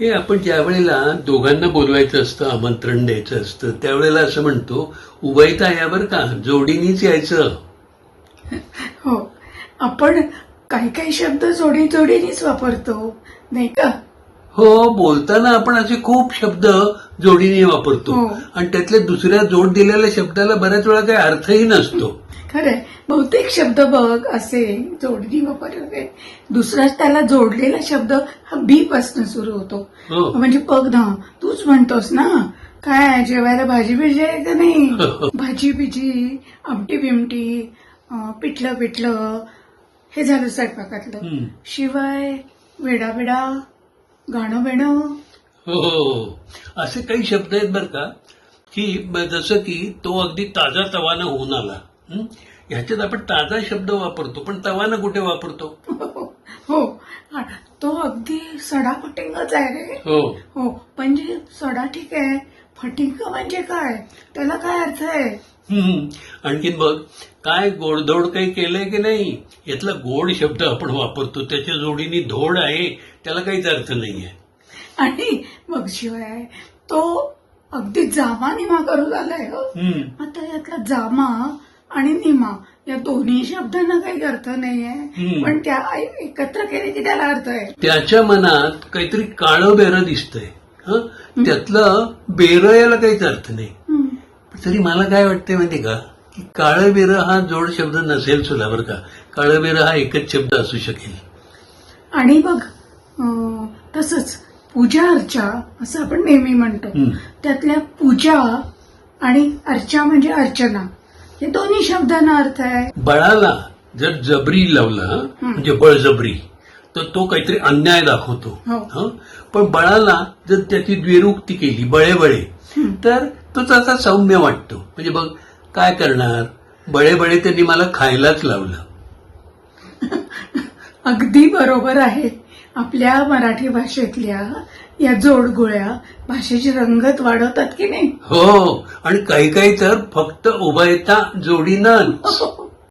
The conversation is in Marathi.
हे आपण ज्या वेळेला दोघांना बोलवायचं असतं आमंत्रण द्यायचं असतं त्यावेळेला असं म्हणतो उभयता या का जोडीनीच यायचं. हो आपण काही काही शब्द जोडी जोडीनेच वापरतो नाही का? हो बोलताना आपण असे खूप शब्द जोडीने वापरतो. हो. आणि त्यातल्या दुसऱ्या जोड दिलेल्या शब्दाला बऱ्याच वेळा काही अर्थही नसतो. खरंय बहुतेक शब्द बघ असे जोडणी वापरले दुसराच त्याला जोडलेला शब्द हा बी पासून सुरू होतो. हो. म्हणजे बघ ना तूच म्हणतोस ना काय जेवायला भाजी बिजी आहे का नाही? भाजी बिजी आमटी बिमटी पिठलं पिठलं हे झालं स्वयंपाकातलं. शिवाय वेडा वेडा गाणं बेणं हो हो असे काही शब्द आहेत बरं का की जसं की तो अगदी ताजा तवानं होऊन आला. हं? ह्याच्यात आपण ताजा शब्द वापरतो पण तवानं कुठे वापरतो? हो. हा, तो अगदी सडा फटिंगच आहे रे. हो. हो म्हणजे सडा ठीक आहे फटिंग म्हणजे काय त्याला काय अर्थ आहे. आणखीन बघ काय गोडधोड काही केलंय की नाही यातला गोड शब्द आपण वापरतो त्याच्या जोडीने धोड आहे त्याला काहीच अर्थ नाहीये आणि मग शिवाय तो अगदी जामा निमा करू झालाय हो. आता यातला जामा आणि निमा या दोन्ही शब्दांना काही अर्थ नाहीये. पण त्या एकत्र केले की त्याला अर्थ आहे त्याच्या मनात काहीतरी काळं बेरं दिसतंय? त्यातलं बेरं याला काहीच अर्थ नाही. तरी मला काय वाटतंय माहिती का? की काळं बेरं हा जोड शब्द नसेल सुद्धा बरं का. काळं बेरं हा एकच शब्द असू शकेल. आणि बघ तसंच पूजा अर्चा असं आपण नेहमी म्हणतो. त्यातल्या पूजा आणि अर्चा म्हणजे अर्चना. हे दोन्ही शब्दांना अर्थ आहे. बळाला जर जबरी लावला म्हणजे बळजबरी. तर तो काहीतरी अन्याय दाखवतो. हो. हं? पण बळाला जर त्याची द्वेरुक्ती केली बळे बळे हं. तर तो तसा सौम्य वाटतो. म्हणजे बघ काय करणार? बळे बळे त्यांनी मला खायलाच लावलं. अगदी बरोबर आहे. आपल्या मराठी भाषेतल्या या जोडगोळ्या भाषेची रंगत वाढवतात की नाही? हो. आणि काही काही तर फक्त उभयता जोडीनं.